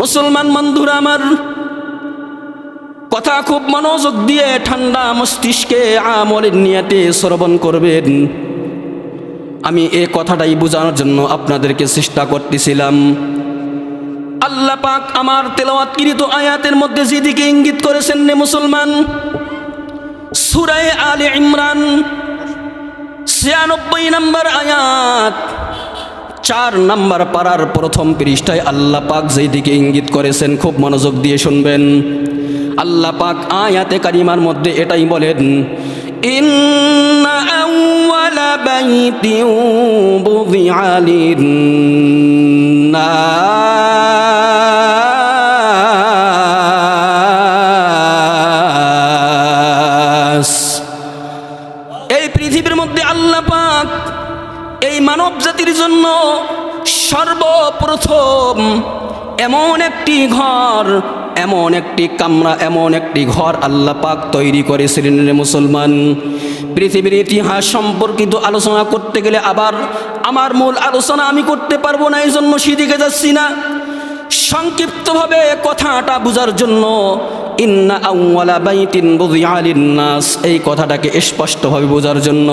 মুসলমান বন্ধুরা আমার, কথা খুব মনোযোগ দিয়ে ঠান্ডা মস্তিষ্কে আমলের নিয়াতে শ্রবণ করবেন। আমি এ কথাটাই বোঝানোর জন্য আপনাদেরকে চেষ্টা করতেছিলাম। আল্লাহ পাক আমার তেলাওয়াতকৃত আয়াতের মধ্যে যেদিকে ইঙ্গিত করেছেন রে মুসলমান সুরায় আলে ইমরান ছিয়ানব্বই নম্বর আয়াত। চার নাম্বার পাড়ার প্রথম পৃষ্ঠায় আল্লাহ পাক যেই দিকে ইঙ্গিত করেছেন, খুব মনোযোগ দিয়ে শুনবেন। আল্লাহ পাক আয়াতে কারিমার মধ্যে এটাই বলেন, ইন্না বুযিআ লিন্নাস। এই মানব জাতির জন্য সর্বপ্রথম এমন একটি ঘর, এমন একটি কামরা, এমন একটি ঘর আল্লাহ পাক তৈরি করেছিলেন রে মুসলমান। পৃথিবীর ইতিহাস সম্পর্কিত আলোচনা করতে গেলে আবার আমার মূল আলোচনা আমি করতে পারব না এই জন্য সেদিকে যাচ্ছি না। সংক্ষিপ্তভাবে কথাটা বোঝার জন্য এই কথাটাকে স্পষ্টভাবে বোঝার জন্য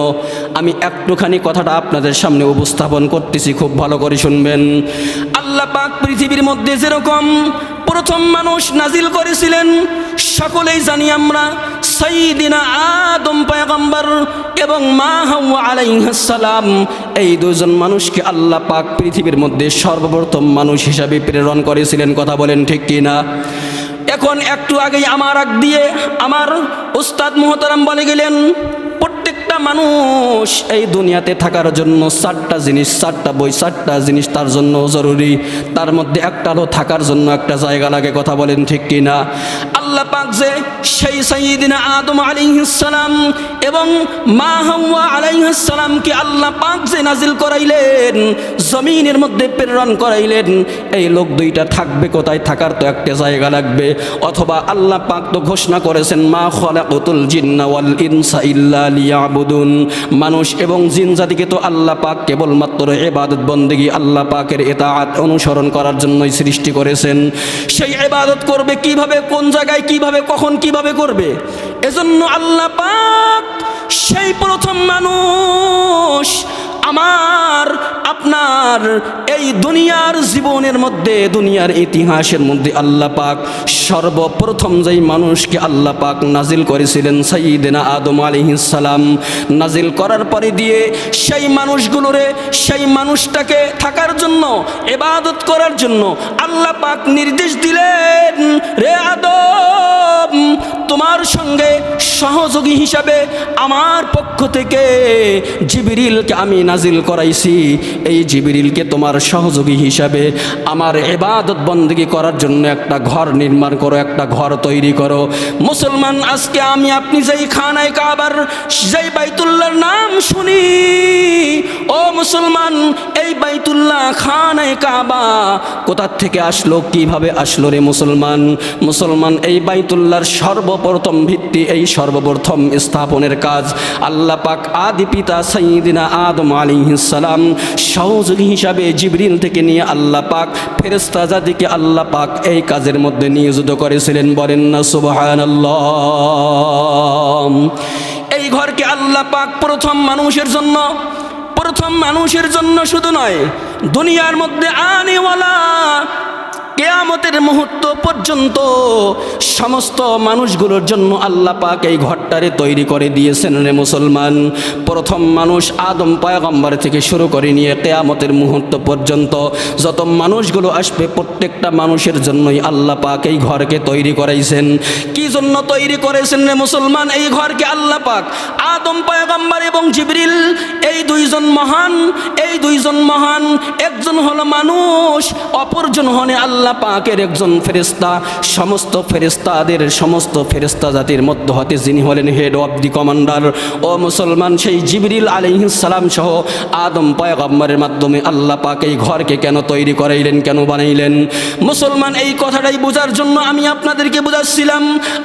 আমি একটুখানি কথাটা আপনাদের সামনে উপস্থাপন করতেছি, খুব ভালো করে শুনবেন। আল্লাহ পাক পৃথিবীর মধ্যে যেরকম প্রথম মানুষ নাজিল করেছিলেন, সকলেই জানি আমরা সাইদিনা আদম পয়গম্বর এবং মা হাওয়া এই দুজন মানুষকে আল্লাহ পাক পৃথিবীর মধ্যে সর্বপ্রথম মানুষ হিসাবে প্রেরণ করেছিলেন, কথা বলেন ঠিক কি না এখন একটু আগেই আমার আগ দিয়ে আমার উস্তাদ মোহতারাম বলে গেলেন মানুষ এই দুনিয়াতে থাকার জন্য চারটা জিনিস, চারটা বই, চারটা জিনিস তার জন্য জরুরি। তার মধ্যে একটা হলো থাকার জন্য একটা জায়গা লাগে, কথা বলেন ঠিক কি না আল্লাহ পাক যে সেই সাইদিনা আদম আলাইহিসসালাম এবং মা হাওয়া আলাইহিসসালামকে আল্লাহ পাক যে নাজিল করাইলেন, জমিনের মধ্যে প্রেরণ করাইলেন, এই লোক দুইটা থাকবে কোথায়? থাকার তো একটা জায়গা লাগবে। অথবা আল্লাহ পাক তো ঘোষণা করেছেন, মা খলাকুতুল জিন্না ওয়াল ইনসা ইল্লা লিয়াবুদুন মানুষ এবং জিন জাতিকে তো আল্লাহ পাক কেবলমাত্র এবাদত বন্দেগি আল্লাহ পাকের এতাআত অনুসরণ করার জন্যই সৃষ্টি করেছেন। সেই এবাদত করবে কীভাবে, কোন জায়গায় কীভাবে, কখন কীভাবে করবে? এজন্য আল্লাহ পাক সেই প্রথম মানুষ আমার, আপনার এই দুনিয়ার জীবনের মধ্যে, দুনিয়ার ইতিহাসের মধ্যে আল্লাহ পাক সর্বপ্রথম যেই মানুষকে আল্লাহ পাক নাজিল করেছিলেন সাইয়েদেনা আদম আলাইহিসসালাম নাজিল করার পরে দিয়ে সেই মানুষগুলোরে, সেই মানুষটাকে থাকার জন্য এবাদত করার জন্য আল্লাহ পাক নির্দেশ দিলেন, রে আদম, তোমার সঙ্গে সহযোগী হিসাবে আমার পক্ষ থেকে জিবিরিলকে আমি নাজিল করাইছি, এই জিবিরিলকে তোমার সহযোগী হিসাবে। আমার এবাদত বন্দী করার জন্য একটা ঘর নির্মাণ করো, একটা ঘর তৈরি করো। মুসলমান, আজকে আমি আপনি যেই খানায় কাবার, যেই বাইতুল্লাহর নাম শুনি, ও মুসলমান, এই বাইতুল্লাহ খানায় কাবা কোথার থেকে আসলো, কীভাবে আসলো রে মুসলমান? মুসলমান, এই বাইতুল্লাহর সর্বপ্রথম ভিত্তি, এই সর্বপ্রথম স্থাপনের কাজ আল্লাহ পাক আদি পিতা সাইদিনা আদম আলিহিসাল্লাম সহযোগী হিসাবে জিবরিল থেকে নিয়ে আল্লাহ পাক ফেরেস্তা জাতিকে আল্লাহ পাক এই কাজের মধ্যে নিয়োজিত করেছিলেন, বলেন না সুবাহান এই ঘরকে আল্লাহ পাক প্রথম মানুষের জন্য, প্রথম মানুষের জন্য শুধু নয়, দুনিয়ার মধ্যে আনেওয়ালা কেয়ামতের মুহূর্ত পর্যন্ত সমস্ত মানুষগুলোর জন্য আল্লাহ পাক এই ঘরটারে তৈরি করে দিয়েছেন রে মুসলমান। প্রথম মানুষ আদম পয়গম্বর থেকে শুরু করে নিয়ে কেয়ামতের মুহূর্ত পর্যন্ত যত মানুষগুলো আসবে প্রত্যেকটা মানুষের জন্যই আল্লাহ পাক এই ঘরকে তৈরি করাইছেন। কি জন্য তৈরি করেছেন রে মুসলমান? এই ঘরকে আল্লাহ পাক আদম পয়গম্বর এবং জিবরিল, এই দুইজন মহান, এই দুইজন মহান, একজন হলো মানুষ, অপরজন হনে আল্লাহ পাকের একজন ফেরেস্তা সমস্ত ফেরেস্তাদের সমস্ত ফেরেস্তা জাতির মধ্য হতে যিনি হলেন হেড অফ দি কমান্ডার ও মুসলমান, সেই জিবরিল আলাইহিসসালাম সহ আদম পয়গম্বরের মাধ্যমে আল্লাহ পাক এই ঘরকে কেন তৈরি করাইলেন, কেন বানাইলেন? মুসলমান, এই কথাটাই বোঝার জন্য আমি আপনাদেরকে বোঝাচ্ছিলাম,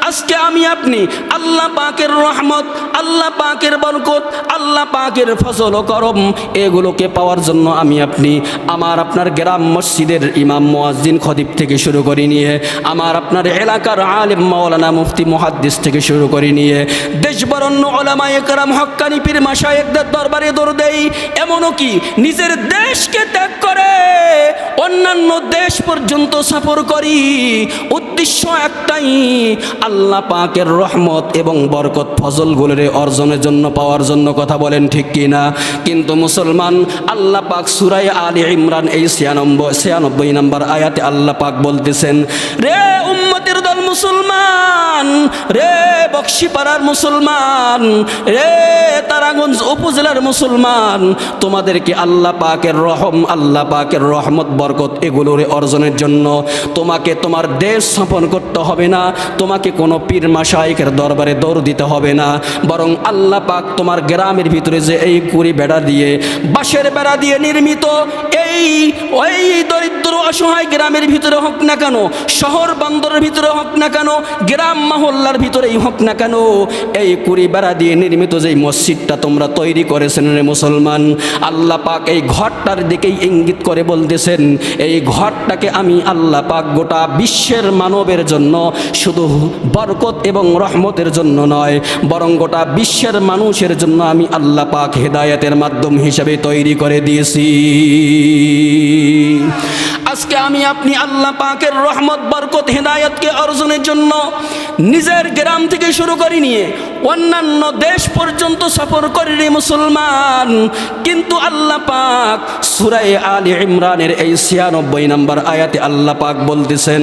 আজকে আমি আপনি আল্লাহ পাকের রহমত, আল্লাহ পাকের বরকত, আল্লাহ পাকের ফসল ও করম, এগুলোকে পাওয়ার জন্য আমি আপনি আমার আপনার গ্রাম মসজিদের ইমাম মুয়াজ্জিন থেকে থেকে শুরু করে নিয়ে, আমার আপনার এলাকার আলেম মাওলানা মুফতি মুহাদ্দিস থেকে শুরু করে নিয়ে, দেশবরণ্য ওলামা একরাম হক্কানি পীর মাসায়েকদের দরবারে দৌড় দেই। এমনও কি, নিজের দেশকে ত্যাগ করে অন্যান্য দেশ পর্যন্ত সফর করি। উদ্দেশ্য একটাই, আল্লাহ পাকের রহমত এবং বরকত ফজলগুলোর অর্জনের জন্য, পাওয়ার জন্য কথা বলেন ঠিক কি না? কিন্তু মুসলমান, আল্লাহ পাক সুরাই আলী ইমরান এই ছিয়ানব্বই ছিয়ানব্বই নম্বর আয়াতে আল্লাহ পাক বলতেছেন, রে উম্মতের দল মুসলমান, রে বক্সিপাড়ার মুসলমান, রে তারাগঞ্জ উপজেলার মুসলমান, তোমাদেরকে আল্লাহ পাকের রহম আল্লাহ পাকের রহমত, বরকত এগুলোর অর্জনের জন্য তোমাকে তোমার দেশ স্থাপন করতে হবে না, তোমাকে কোনো পীর মাসাইকের দরবারে দৌড় দিতে হবে না। বরং আল্লাহ পাক তোমার গ্রামের ভিতরে যে এই কুড়ি বেড়া দিয়ে, বাঁশের বেড়া দিয়ে নির্মিত এই ওই দরিদ্র অসহায় গ্রামের ভিতরে হোক না কেন, শহর বন্দরের ভিতরে হোক না কেন, গ্রাম মহল্লার ভিতরেই হোক না কেন, এই কুড়ি বেড়া দিয়ে নির্মিত যেই মসজিদটা তোমরা তৈরি করেছেন মুসলমান, আল্লাহ পাক এই ঘরটার দিকেই ইঙ্গিত করে বলতেছেন, এই ঘরটাকে আমি আল্লাহ পাক গোটা বিশ্বের মানবের জন্য শুধু বরকত এবং রহমতের জন্য নয়, বরং গোটা বিশ্বের মানুষের জন্য আমি আল্লাহ পাক হেদায়তের মাধ্যম হিসেবে তৈরি করে দিয়েছি। আজকে আমি আপনি আল্লাহ পাকের রহমত, বরকত, হেদায়তকে অর্জনের জন্য নিজের গ্রাম থেকে শুরু করে নিয়ে অন্যান্য দেশ পর্যন্ত সফর করিনি মুসলমান। কিন্তু আল্লাহ পাক সুরাই আলী ইমরানের এই ছিয়ানব্বই নম্বর আয়াতে আল্লাহ পাক বলতেছেন,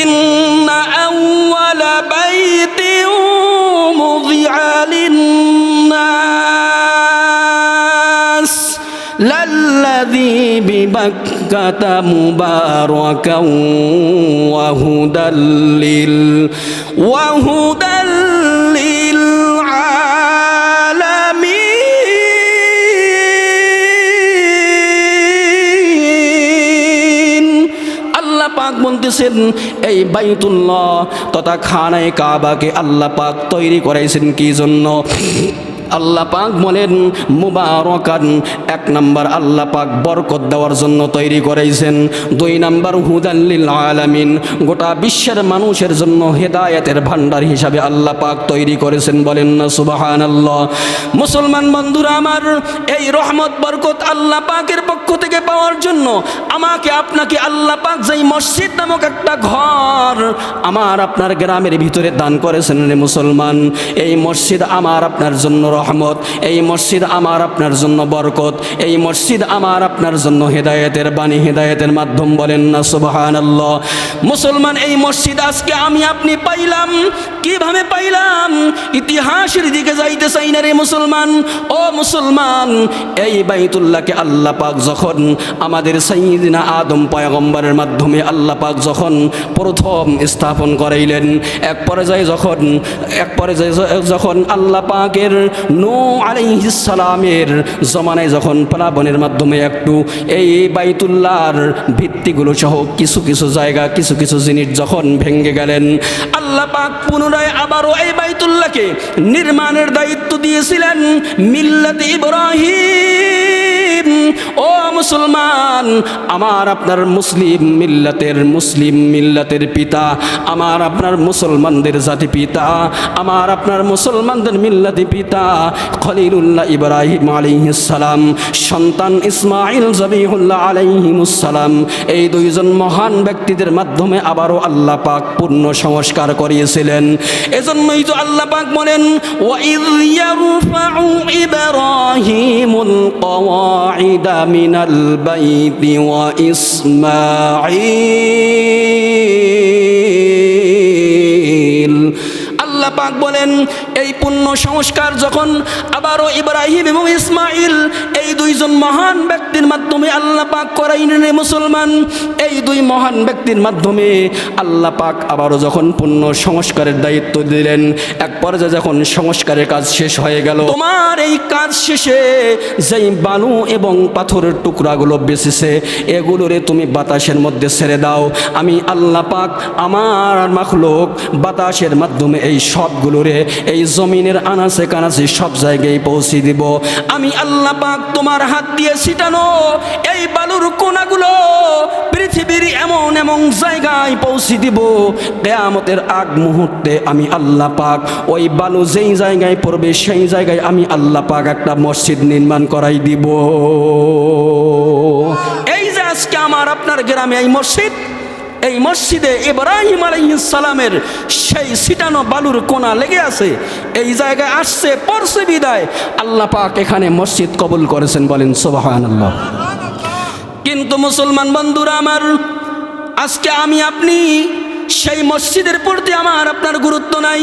ইন্না আউয়ালা للذي ببكة مباركا وهدى لل وهدى للعالمين আল্লাহ পাক বলতেছেন এই বাইতুল্লাহ তথা খানায় কাবাকে আল্লাহ পাক তৈরি করাইছেন কি জন্য আল্লাহ পাক বলেন, মুবারকান, এক নাম্বার আল্লাহ পাক বরকত দেওয়ার জন্য তৈরি করাইছেন দুই নাম্বার হুদাল্লিল আলামিন, গোটা বিশ্বের মানুষের জন্য হেদায়েতের ভান্ডার হিসাবে আল্লাহ পাক তৈরি করেছেন বলেন না সুবাহান আল্লাহ মুসলমান বন্ধুরা আমার, এই রহমত, বরকত আল্লাহ পাকের পক্ষ থেকে পাওয়ার জন্য আমাকে, আপনাকে আল্লাহ পাক যেই মসজিদ নামক একটা ঘর আমার আপনার গ্রামের ভিতরে দান করেছেন মুসলমান। এই মসজিদ আমার আপনার জন্য রহমত। এই মসজিদ আমার আপনার জন্য বরকত। এই মসজিদ আমার আপনার জন্য হেদায়েতের বাণী, হেদায়েতের মাধ্যম বলেন না সুবাহান আল্লাহ মুসলমান, এই মসজিদ আজকে আমি আপনি পাইলাম। কীভাবে পাইলাম? ইতিহাসের দিকে যাইতে চাই না রে মুসলমান। ও মুসলমান, এই বাইতুল্লাহকে আল্লাহ পাক যখন আমাদের সাইদিনা আদম পয়গম্বরের মাধ্যমে আল্লাহ পাক যখন প্রথম স্থাপন করাইলেন, এক পর্যায়ে যখন, এক পর্যায়ে যখন আল্লাহ পাকের নূ আলাইহিস সালামের জমানায় যখন প্লাবনের মাধ্যমে একটু এই বাইতুল্লার ভিত্তিগুলো সহ কিছু কিছু জায়গা, কিছু কিছু জিনিস যখন ভেঙে গেলেন, আল্লাহ পাক পুনরায় আবারও এই বাইতুল্লাহকে নির্মাণের দায়িত্ব দিয়েছিলেন মিল্লাত ইব্রাহিম। ও মুসলমান, আমার আপনার মুসলিম মিল্লাতের মুসলিম মিল্লাতের পিতা, আমার আপনার মুসলমানদের জাতি পিতা, আমার আপনার মুসলমানদের মিল্লাতি পিতা, খলিলুল্লাহ ইব্রাহিম আলাইহিসসালাম সন্তান ইসমাইল জবিহুল্লাহ আলাইহিমুসসালাম এই দুইজন মহান ব্যক্তিদের মাধ্যমে আবারও আল্লাহ পাক পূর্ণ সংস্কার করিয়েছিলেন। এজন্যই তো আল্লাহ পাক বলেন ওয়াইদ ইয়ারফাউ ইব্রাহিমুল কওয়াইদা মিনাল من البيت وإسماعيل. আল্লাহ পাক বলেন, এই পুণ্য সংস্কার যখন আবারও ইব্রাহিম এবং ইসমাইল এই দুইজন মহান ব্যক্তির মাধ্যমে আল্লাহ পাক করাইলেন মুসলমান। এই দুই মহান ব্যক্তির মাধ্যমে আল্লাহ পাক আবারও যখন পুণ্য সংস্কারের দায়িত্ব দিলেন, এক পর্যায়ে যখন সংস্কারের কাজ শেষ হয়ে গেল, তোমার এই কাজ শেষে যেই বালু এবং পাথরের টুকরাগুলো বেঁচেছে এগুলোরে তুমি বাতাসের মধ্যে ছেড়ে দাও। আমি আল্লাহ পাক আমার মাখলোক বাতাসের মাধ্যমে এই সবগুলোরে এই জমিনের আনাচে কানাচে সব জায়গায় পৌঁছে দিব। আমি আল্লাহ পাক তোমার হাত দিয়ে ছিটানো এই বালুর কোনাগুলো পৃথিবীর এমন এমন জায়গায় পৌঁছে দিব। কেয়ামতের আগ মুহূর্তে আমি আল্লাহ পাক ওই বালু যেই জায়গায় পড়বে সেই জায়গায় আমি আল্লাহ পাক একটা মসজিদ নির্মাণ করাই দিব। এই যে আজকে আমার আপনার গ্রামে এই মসজিদ এই মসজিদে ইব্রাহিম সালামের সেই সিটানো বালুর কোনা লেগে আছে। এই জায়গায় আসছে পরশে বিদায়। আল্লাহ পাক এখানে মসজিদ কবুল করেছেন বলেন সোবাহান কিন্তু মুসলমান বন্ধুরা আমার, আজকে আমি আপনি সেই মসজিদের প্রতি আমার আপনার গুরুত্ব নাই।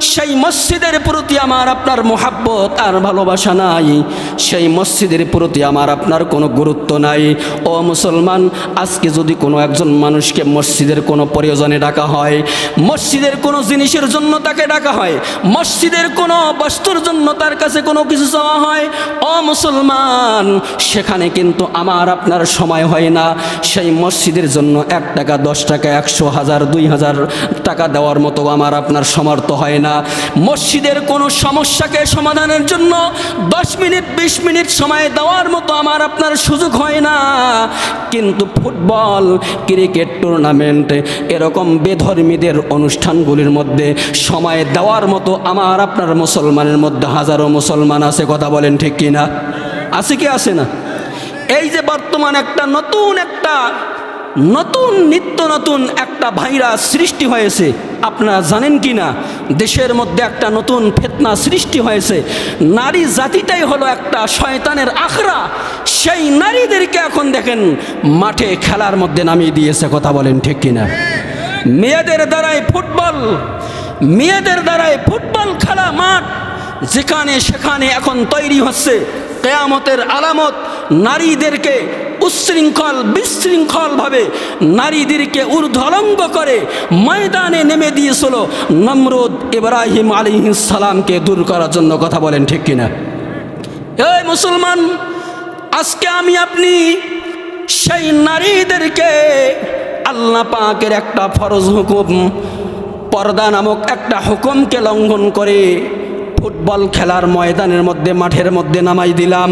সেই মসজিদের প্রতি আমার আপনার মোহাব্বত আর ভালোবাসা নাই। সেই মসজিদের প্রতি আমার আপনার কোনো গুরুত্ব নাই। ও মুসলমান, আজকে যদি কোনো একজন মানুষকে মসজিদের কোনো প্রয়োজনে ডাকা হয়, মসজিদের কোনো জিনিসের জন্য তাকে ডাকা হয়, মসজিদের কোনো বস্তুর জন্য তার কাছে কোনো কিছু চাওয়া হয়, ও মুসলমান, সেখানে কিন্তু আমার আপনার সময় হয় না। সেই মসজিদের জন্য এক টাকা, দশ টাকা, একশো, হাজার, দুই হাজার টাকা দেওয়ার মতো আমার আপনার সমর্থ হয় না। মসজিদের কোনো সমস্যাকে সমাধানের জন্য দশ মিনিট, বিশ মিনিট সময় দেওয়ার মতো আমার আপনার সুযোগ হয় না। কিন্তু ফুটবল, ক্রিকেট টুর্নামেন্ট এরকম বেধর্মীদের অনুষ্ঠানগুলির মধ্যে সময় দেওয়ার মতো আমার আপনার মুসলমানের মধ্যে হাজারো মুসলমান আছে, কথা বলেন ঠিক কিনা? আছে কি, আছে না? এই যে বর্তমান একটা নতুন একটা নতুন নিত্য নতুন একটা ভাইরাস সৃষ্টি হয়েছে। আপনারা জানেন কি না দেশের মধ্যে একটা নতুন ফেতনা সৃষ্টি হয়েছে। নারী জাতিটাই হলো একটা শয়তানের আখড়া। সেই নারীদেরকে এখন দেখেন মাঠে খেলার মধ্যে নামিয়ে দিয়েছে, কথা বলেন ঠিক কিনা? মেয়েদের দ্বারাই ফুটবল, মেয়েদের দ্বারাই ফুটবল খেলা মাঠ। যেখানে সেখানে এখন তৈরি হচ্ছে কেয়ামতের আলামত নারীদেরকে উচ্ছৃঙ্খল বিশৃঙ্খলভাবে নারীদেরকে ঊর্ধ্বলঙ্গ করে ময়দানে নেমে দিয়েছিল নমরুদ ইব্রাহিম আলী সালামকে দূর করার জন্য কথা বলেন ঠিক কিনা? এই মুসলমান, আজকে আমি আপনি সেই নারীদেরকে আল্লাহ পাকের একটা ফরজ হুকুম, পর্দা নামক একটা হুকুমকে লঙ্ঘন করে ফুটবল খেলার ময়দানের মধ্যে, মাঠের মধ্যে নামাই দিলাম।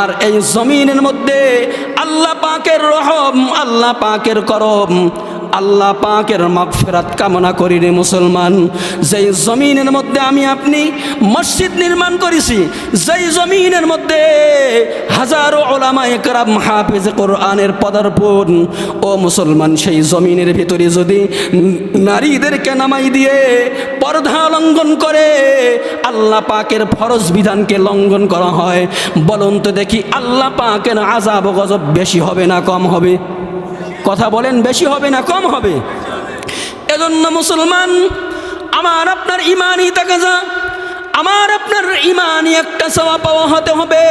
আর এই জমিনের মধ্যে আল্লাহ পাকের রহম, আল্লাহ পাকের করম আল্লাহ পাকের মাগফিরাত কামনা করি রে মুসলমান। যেই জমিনের মধ্যে আমি আপনি মসজিদ নির্মাণ করেছি, যেই জমিনের মধ্যে হাজারো ওলামা একরাম হাফেজ কোরআনের পদার্পণ, ও মুসলমান, সেই জমিনের ভিতরে যদি নারীদেরকে নামাই দিয়ে পর্দা লঙ্ঘন করে, আল্লাহ পাকের ফরজ বিধানকে লঙ্ঘন করা হয়। বলুন তো দেখি আল্লাহ পাকের আজাব গজব বেশি হবে না কম হবে? কথা বলেন, বেশি হবে না, কম হবে। এজন্য মুসলমান, আমার আপনার ইমানই তাকে যা আমার আপনার ইমানই একটা সভা পাওয়া হতে হবে।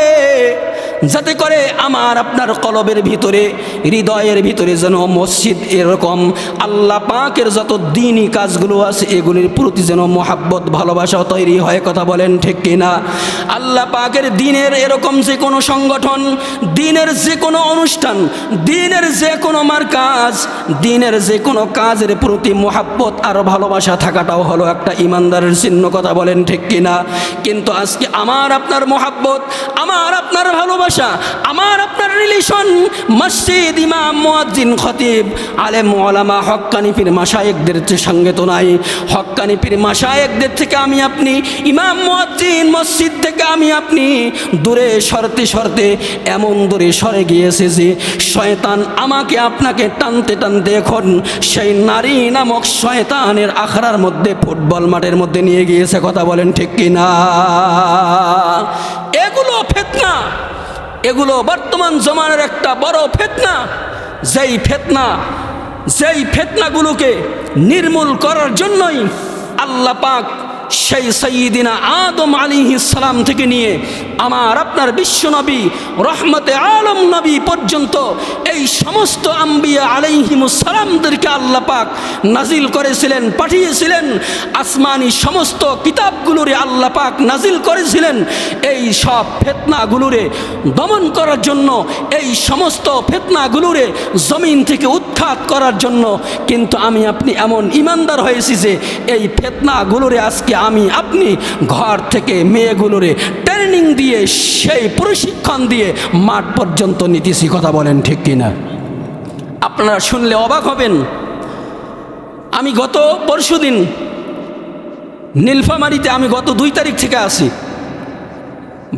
যাতে করে আমার আপনার কলবের ভিতরে, হৃদয়ের ভিতরে যেন মসজিদ এরকম আল্লাহ পাকের যত দিনই কাজগুলো আছে, এগুলির প্রতি যেন মোহাব্বত ভালোবাসা তৈরি হয়, কথা বলেন ঠিক কিনা? আল্লাহ পাকের দিনের এরকম যে কোনো সংগঠন, দিনের যে কোনো অনুষ্ঠান, দিনের যে কোনো মার কাজ দিনের যে কোনো কাজের প্রতি মোহাব্বত আর ভালোবাসা থাকাটাও হলো একটা ইমানদারের চিহ্ন, কথা বলেন ঠিক কিনা? কিন্তু আজকে আমার আপনার মোহাব্বত, আমার আপনার ভালোবাসা আমার আপনার রিলেশন মসজিদ ইমাম, মুয়াজ্জিন, খতিব, আলেম, ওলামা হক্কানি পীর মাসায়েকদের সঙ্গে তো নাই। হক্কানি পীর থেকে আমি আপনি, ইমাম, মুয়াজ্জিন, মসজিদ থেকে আমি আপনি, দূরে সরতে সরতে এমন দূরে সরে গিয়েছে যে শয়তান আমাকে আপনাকে টানতে টানতে এখন সেই নারী নামক শয়তানের আখড়ার মধ্যে ফুটবল মাঠের মধ্যে নিয়ে গিয়েছে, কথা বলেন ঠিক কিনা? এগুলো এগুলো বর্তমান জমানের একটা বড় ফেতনা। যেই ফেতনা, যেই ফেতনাগুলোকে নির্মূল করার জন্যই আল্লাহ পাক সেই সঈদিনা আদম আলী ইসলাম থেকে নিয়ে আমার আপনার বিশ্বনবী রহমতে আলম নবী পর্যন্ত এই সমস্ত আম্বিয়া আলাইহিমুসালামদেরকে আল্লাহ পাক নাজিল করেছিলেন, পাঠিয়েছিলেন। আসমানি সমস্ত কিতাবগুলোরে আল্লাহ পাক নাজিল করেছিলেন। এই সব ফেতনাগুলোরে দমন করার জন্য, এই সমস্ত ফেতনাগুলোরে জমিন থেকে উৎখাত করার জন্য কিন্তু আমি আপনি এমন ইমানদার হয়েছি যে এই ফেতনাগুলোরে আজকে আমি, আপনি ঘর থেকে মেয়েগুলোরে ট্রেনিং দিয়ে, সেই প্রশিক্ষণ দিয়ে মাঠ পর্যন্ত নিতেছি, কথা বলেন ঠিক কিনা? আপনারা শুনলে অবাক হবেন। আমি গত পরশু দিন নীলফামারিতে, আমি গত দুই তারিখ থেকে আসি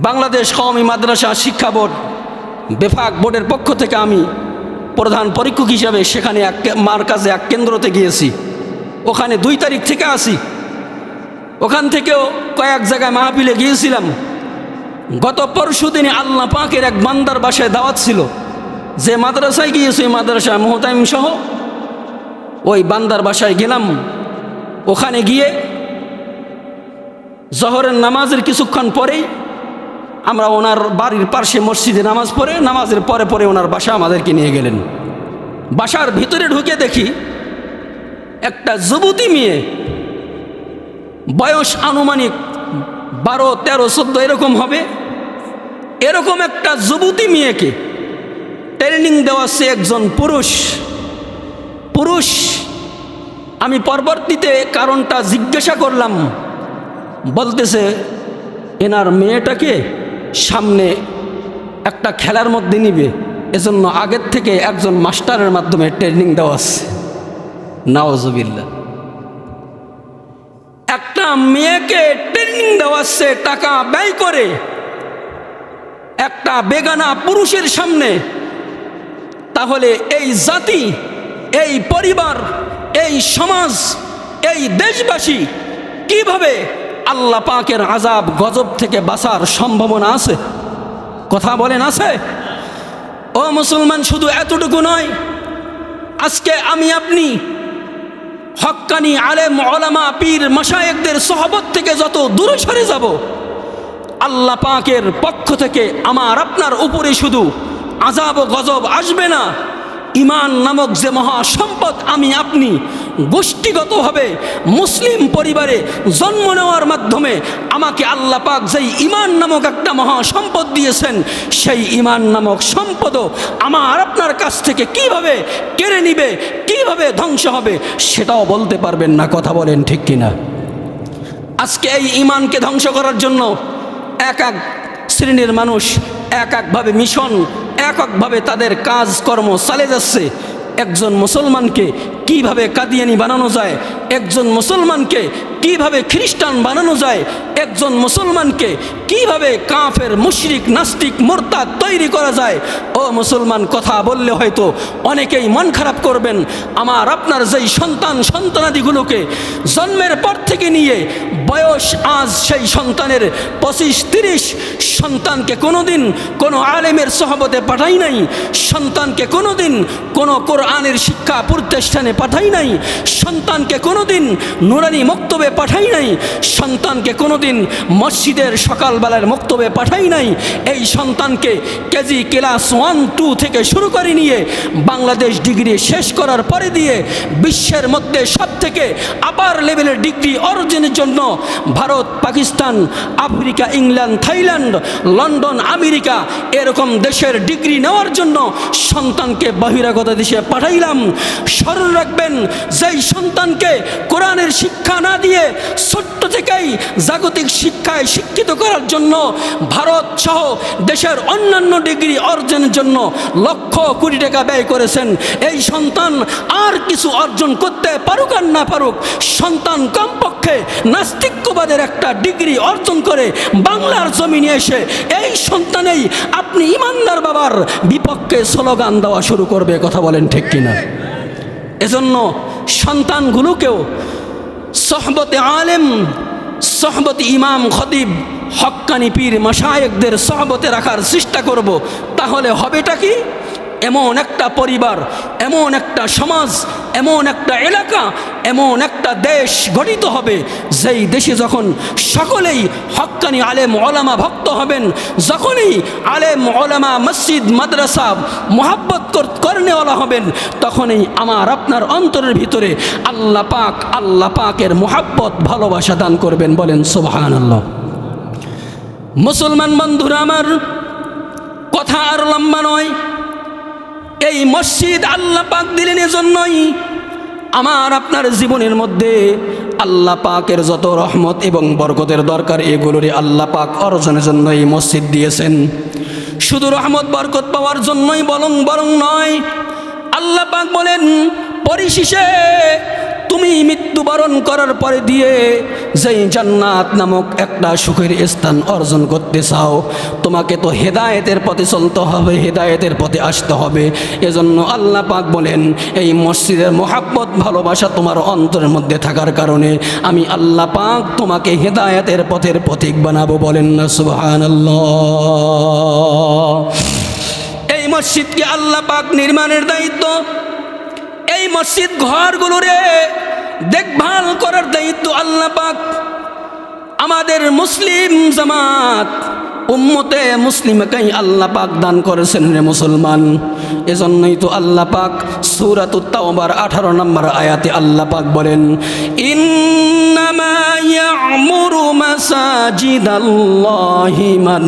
বাংলাদেশ কওমি মাদ্রাসা শিক্ষা বোর্ড, বেফাক বোর্ডের পক্ষ থেকে আমি প্রধান পরীক্ষক হিসাবে সেখানে এক মার কাছে এক কেন্দ্রতে গিয়েছি। ওখানে দুই তারিখ থেকে আসি ওখান থেকেও কয়েক জায়গায় মাহফিলে গিয়েছিলাম। গত পরশু দিনে আল্লাহ পাকের এক বান্দার বাসায় দাওয়াত ছিল। যে মাদ্রাসায় গিয়েছে, ওই মাদ্রাসায় মোহতাইম সহ, ওই বান্দার বাসায় গেলাম। ওখানে গিয়ে জহরের নামাজের কিছুক্ষণ পরেই আমরা ওনার বাড়ির পার্শ্বে মসজিদে নামাজ পড়ে, নামাজের পরে পরে ওনার বাসা আমাদেরকে নিয়ে গেলেন। বাসার ভিতরে ঢুকে দেখি একটা যুবতী মেয়ে বয়স আনুমানিক বারো, তেরো, চোদ্দ, এরকম হবে। এরকম একটা যুবতী মেয়েকে ট্রেনিং দেওয়া দেওয়াচ্ছে একজন পুরুষ। পুরুষ, আমি পরবর্তীতে কারণটা জিজ্ঞাসা করলাম। বলতেছে, এনার মেয়েটাকে সামনে একটা খেলার মধ্যে নিবে। এজন্য আগের থেকে একজন মাস্টারের মাধ্যমে ট্রেনিং দেওয়া আছে। নাওজবিল্লা একটা মেয়েকে ট্রেনিং দেওয়াচ্ছে টাকা ব্যয় করে। একটা বেগানা পুরুষের সামনে। তাহলে এই জাতি, এই পরিবার, এই সমাজ, এই দেশবাসী কীভাবে আল্লাহ পাকের আজাব গজব থেকে বাঁচার সম্ভাবনা আছে? কথা বলেন আছে? ও মুসলমান, শুধু এতটুকু নয়, আজকে আমি আপনি হক্কানি আলেম অলামা পীর মশায়েকদের সহবত থেকে যত দূরে সরে যাব, আল্লাহ পাকের পক্ষ থেকে আমার আপনার উপরে শুধু আজাব গজব আসবে না। ইমান নামক যে মহা সম্পদ আমি আপনি গোষ্ঠীগতভাবে মুসলিম পরিবারে জন্ম নেওয়ার মাধ্যমে আমাকে আল্লাহ পাক যেই ইমান নামক একটা মহা সম্পদ দিয়েছেন, সেই ইমান নামক সম্পদও আমার আপনার কাছ থেকে কীভাবে কেড়ে নিবে, কীভাবে ধ্বংস হবে সেটাও বলতে পারবেন না, কথা বলেন ঠিক কিনা? আজকে এই ইমানকে ধ্বংস করার জন্য এক এক শ্রেণির মানুষ এক একভাবে মিশন, এক একভাবে তাদের কাজকর্ম চালে যাচ্ছে। একজন মুসলমানকে কীভাবে কাদিয়ানি বানানো যায় একজন মুসলমানকে কীভাবে খ্রিস্টান বানানো যায়, একজন মুসলমানকে কীভাবে কাফের, মুশরিক, নাস্তিক, মোরতাদ তৈরি করা যায়, ও মুসলমান কথা বললে হয়তো অনেকেই মন খারাপ করবেন। আমার, আপনার যেই সন্তান, সন্তানাদিগুলোকে জন্মের পর থেকে নিয়ে বয়স আজ সেই সন্তানের পঁচিশ, তিরিশ সন্তানকে কোনোদিন কোনো আলেমের সহবতে পাঠাই নাই, সন্তানকে কোনোদিন কোনো কোরআনের শিক্ষা প্রতিষ্ঠানে পাঠাই নাই, সন্তানকে কোনোদিন নুরানি মক্তবে পাঠাই নাই। সন্তানকে কোনোদিন মসজিদের সকালবেলার মক্তবে পাঠাই নাই। এই সন্তানকে কেজি ক্লাস ওয়ান, টু থেকে শুরু করে নিয়ে বাংলাদেশ ডিগ্রি শেষ করার পরে দিয়ে বিশ্বের মধ্যে সব থেকে আপার লেভেলের ডিগ্রি অর্জনের জন্য Bharat, Pakistan, Africa, England, Thailand, London, America এরকম দেশের ডিগ্রি নেওয়ার জন্য সন্তানকে বহিরাগত দেশে পাঠাইলাম। স্মরণ রাখবেন, যেই সন্তানকে কোরআনের শিক্ষা না দিয়ে ছোট্ট থেকেই জাগতিক শিক্ষায় শিক্ষিত করার জন্য ভারত সহ দেশের অন্যান্য ডিগ্রি অর্জনের জন্য লক্ষ কোটি টাকা ব্যয় করেছেন। এই সন্তান আর কিছু অর্জন করতে পারুক আর না পারুক, সন্তান কমপক্ষে নাস্তিক্যবাদের একটা ডিগ্রি অর্জন করে বাংলার জমিনে এসে এই সন্তানেই আপনি ইমানদার বাবার বিপক্ষে স্লোগান দেওয়া শুরু করবে, কথা বলেন ঠিক কিনা? এজন্য সন্তানগুলোকেও সহবতে আলেম, সহবত ইমাম খতিব, হক্কানি পীর মশায়েকদের সহবতে রাখার চেষ্টা করব। তাহলে হবেটা কি? এমন একটা পরিবার, এমন একটা সমাজ, এমন একটা এলাকা, এমন একটা দেশ গঠিত হবে, যেই দেশে যখন সকলেই হক্কানি আলেম ওলামা ভক্ত হবেন, যখনই আলেম ওলামা মসজিদ, মাদ্রাসা মোহাব্বত করনেওয়ালা হবেন, তখনই আমার আপনার অন্তরের ভিতরে আল্লাহ পাক, আল্লাহ পাকের মোহাব্বত, ভালোবাসা দান করবেন, বলেন সোবাহান আল্লাহ মুসলমান বন্ধুরা আমার, কথা আর লম্বা নয়। এই মসজিদ আল্লাহ পাক দিলেন এজন্যই। আমার আপনার জীবনের মধ্যে আল্লাহ পাকের যত রহমত এবং বরকতের দরকার, এগুলোরই আল্লাহ পাক অর্জনের জন্য এই মসজিদ দিয়েছেন। শুধু রহমত, বরকত পাওয়ার জন্যই বলং বরং নয়, আল্লাহ পাক বলেন, পরিশেষে তুমি মৃত্যুবরণ করার পরে দিয়ে যেই জান্নাত নামক একটা সুখের স্থান অর্জন করতে চাও, তোমাকে তো হেদায়েতের পথে চলতে হবে, হেদায়েতের পথে আসতে হবে। এজন্য আল্লাহ পাক বলেন, এই মসজিদের মোহাব্বত, ভালোবাসা তোমার অন্তরের মধ্যে থাকার কারণে আমি আল্লাহ পাক তোমাকে হেদায়েতের পথের পথিক বানাবো বলেন না সুবহান এই মসজিদকে আল্লাহ পাক নির্মাণের দায়িত্ব এই মসজিদ ঘরগুলোরে দেখভাল করার দায়িত্ব আল্লাহ পাক। আমাদের মুসলিম জামাত, উম্মতে মুসলিমকেই আল্লাহ পাক দান করেছেন রে মুসলমান। এজন্যই তো আল্লাহ পাক সূরাত তাওবার আঠারো নম্বর আয়াতে আল্লাহ পাক বলেন ইয়ামুরু মাসাজিদাল্লাহি মান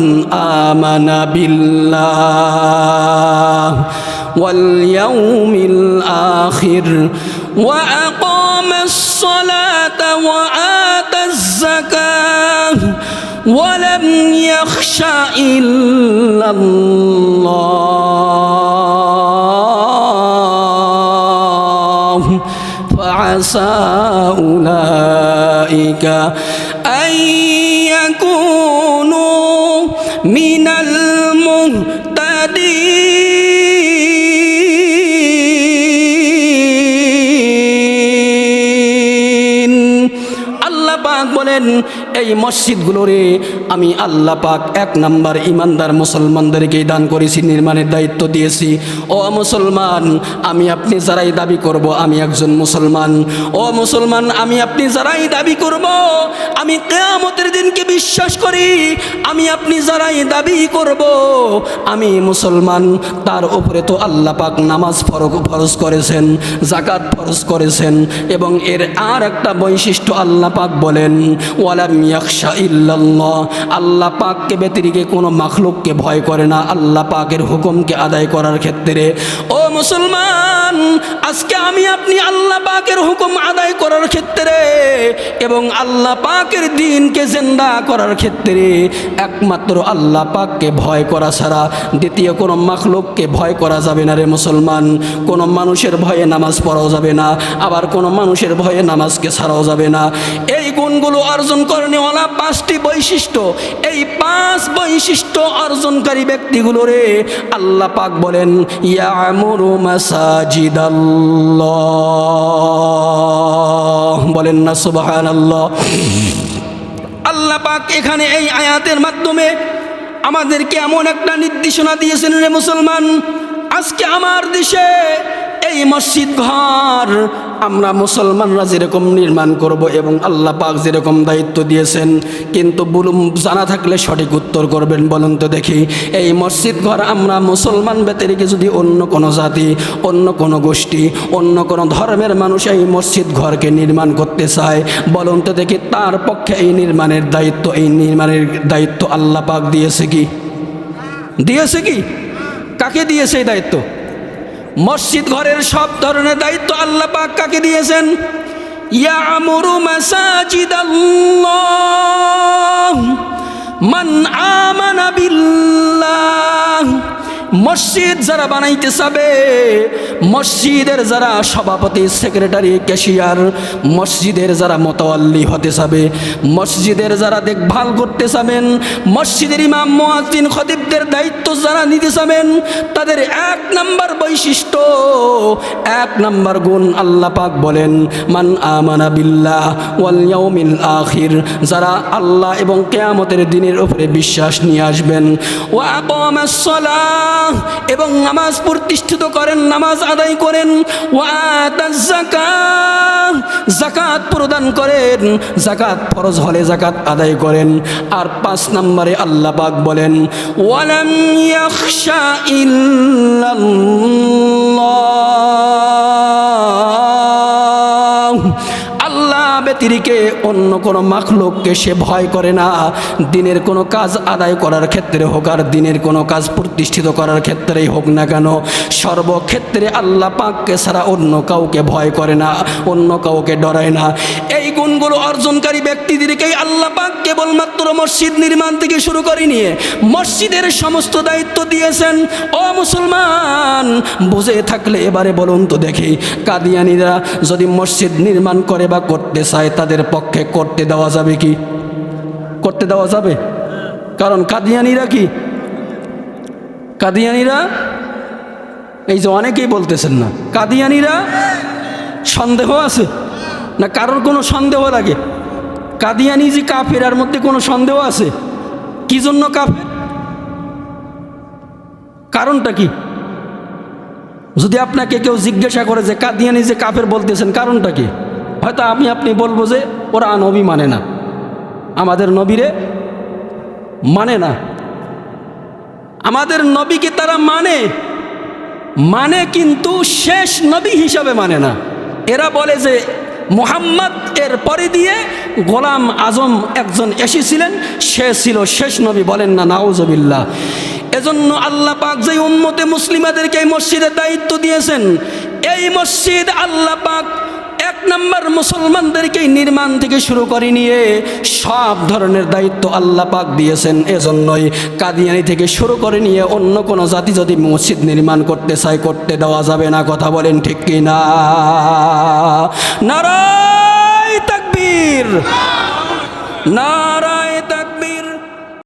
আমানা বিল্লাহ। واليوم الآخر وأقام الصلاة وآتى الزكاة ولم يخش إلا الله فعسى أولئك أن يكونوا من المهتدين বলেন এই মসজিদগুলোরে আমি আল্লাহ পাক এক নাম্বার ইমানদার মুসলমানদেরকে দান করেছি, নির্মাণের দায়িত্ব দিয়েছি। ও মুসলমান, আমি আপনি যারাই দাবি করব, আমি একজন মুসলমান। ও মুসলমান, আমি আপনি যারাই দাবি করব, আমি কেয়ামতের দিনকে বিশ্বাস করি, আমি আপনি যারাই দাবি করব, আমি মুসলমান। তার উপরে তো আল্লাহ পাক নামাজ ফরক ফরজ করেছেন জাকাত ফরজ করেছেন, এবং এর আর একটা বৈশিষ্ট্য আল্লাহ পাক বলেন, ওয়ালাম আল্লাহ পাককে ব্যতিরিকে কোনো মাখলুককে ভয় করে না। আল্লাহ পাকের হুকুমকে আদায় করার ক্ষেত্রে, ও মুসলমান, আজকে আমি আপনি আল্লাহ পাকের হুকুম আদায় করার ক্ষেত্রে এবং আল্লাহ পাকের দিনকে জিন্দা করার ক্ষেত্রে একমাত্র আল্লাহ পাককে ভয় করা ছাড়া দ্বিতীয় কোনো মাখলুককে ভয় করা যাবে না রে মুসলমান। কোনো মানুষের ভয়ে নামাজ পড়াও যাবে না, আবার কোনো মানুষের ভয়ে নামাজকে ছাড়াও যাবে না। এই গুণগুলো অর্জন করণেওয়ালা পাঁচটি বৈশিষ্ট্য, এই পাঁচ বৈশিষ্ট্য অর্জনকারী ব্যক্তিগুলোরে আল্লাহ পাক বলেন, ইয়ামুরু মাসাজিদাল্লাহ। বলেন না, সুবহানাল্লাহ। আল্লাহ পাক এখানে এই আয়াতের মাধ্যমে আমাদেরকে এমন একটা নির্দেশনা দিয়েছেন রে মুসলমান, আজকে আমার দেশে এই মসজিদ ঘর আমরা মুসলমানরা যেরকম নির্মাণ করব এবং আল্লাহ পাক যেরকম দায়িত্ব দিয়েছেন, কিন্তু বলুন জানা থাকলে সঠিক উত্তর করবেন বলুন তো দেখি। এই মসজিদ ঘর আমরা মুসলমান ব্যতিরিকে যদি অন্য কোনো জাতি, অন্য কোনো গোষ্ঠী, অন্য কোনো ধর্মের মানুষ এই মসজিদ ঘরকে নির্মাণ করতে চায়, বলুন তো দেখি তার পক্ষে এই নির্মাণের দায়িত্ব, এই নির্মাণের দায়িত্ব আল্লাহ পাক দিয়েছে কি? দিয়েছে কি? কাকে দিয়েছে এই দায়িত্ব? মসজিদ ঘরের সব ধরনের দায়িত্ব আল্লাহ পাক কাকে দিয়েছেন? ইয়ামুরু মাসাজিদ আল্লাহ মান আমানা বিল্লাহ মসজিদ যারা বানাইতে চাবে, মসজিদের যারা সভাপতি, সেক্রেটারি, ক্যাশিয়ার, মসজিদের যারা মোতাল্লি হতে চাবে, মসজিদের যারা দেখভাল করতে চাবেন, মসজিদের ইমাম, মুয়াজ্জিন, খতিবদের দায়িত্ব যারা নিতে চাবেন, তাদের এক নাম্বার বৈশিষ্ট্য, এক নাম্বার গুণ আল্লাহ পাক বলেন, মান আমানা বিল্লাহ ওয়াল ইয়াউমিল আখির যারা আল্লাহ এবং কেয়ামতের দিনের উপরে বিশ্বাস নিয়ে আসবেন। ওয়া আকামাস সালাহ এবং নামাজ প্রতিষ্ঠিত করেন, নামাজ আদায় করেন। জাকাত প্রদান করেন। জাকাত ফরজ হলে জাকাত আদায় করেন। আর পাঁচ নম্বরে আল্লাহ পাক বলেন, ওয়ালাম ইয়াখশা ইল্লাল্লাহ। ব্যতিরিকে অন্য কোনো মাখলোককে সে ভয় করে না। দিনের কোনো কাজ আদায় করার ক্ষেত্রে হোক আর দিনের কোনো কাজ প্রতিষ্ঠিত করার ক্ষেত্রেই হোক না কেন, সর্বক্ষেত্রে আল্লাহ পাককে ছাড়া অন্য কাউকে ভয় করে না, অন্য কাউকে ডরায় না। এই গুণগুলো অর্জনকারী ব্যক্তিদেরকেই আল্লাহ পাক কেবলমাত্র মসজিদ নির্মাণ থেকে শুরু করে নিয়ে মসজিদের সমস্ত দায়িত্ব দিয়েছেন। ও মুসলমান, বুঝে থাকলে এবারে বলুন তো দেখি, কাদিয়ানিরা যদি মসজিদ নির্মাণ করে বা করতে চায় তাদের পক্ষে করতে দেওয়া যাবে কি? করতে দেওয়া যাবে? কারণ কাদিয়ানিরা কি? কাদিয়ানিরা, এই যে অনেকেই বলতেছেন না, কাদিয়ানিরা সন্দেহ আছে? না কারোর কোনো সন্দেহ লাগে? কাদিয়ানি যে কাফের, আর মধ্যে কোনো সন্দেহ আছে? কি জন্য কাফের? কারণটা কি? যদি আপনাকে কেউ জিজ্ঞাসা করে যে কাদিয়ানি যে কাফের বলতেছেন, কারণটা কি? হয়তো আমি আপনি বলব যে ওরা নবী মানে না। আমাদের নবীরে মানে না। আমাদের নবীকে তারা মানে। মানে কিন্তু শেষ নবী হিসাবে মানে না। এরা বলে যে মোহাম্মদ এর পরে দিয়ে গোলাম আজম একজন এসেছিলেন, সে ছিল শেষ নবী বলেন না নাউজবিল্লা এজন্য আল্লাহ পাক যে উম্মতে মুসলিমাদেরকে এই মসজিদের দায়িত্ব দিয়েছেন, এই মসজিদ আল্লাহ পাক নম্বর মুসলমানদেরকে নির্মাণ থেকে শুরু করে নিয়ে সব ধরনের দায়িত্ব আল্লাহ পাক দিয়েছেন। এজন্যই কাদিয়ানি থেকে শুরু করে নিয়ে অন্য কোনো জাতি যদি মসজিদ নির্মাণ করতে চায়, করতে দেওয়া যাবে না, কথা বলেন ঠিক কি না? নারায় তাকবীর। না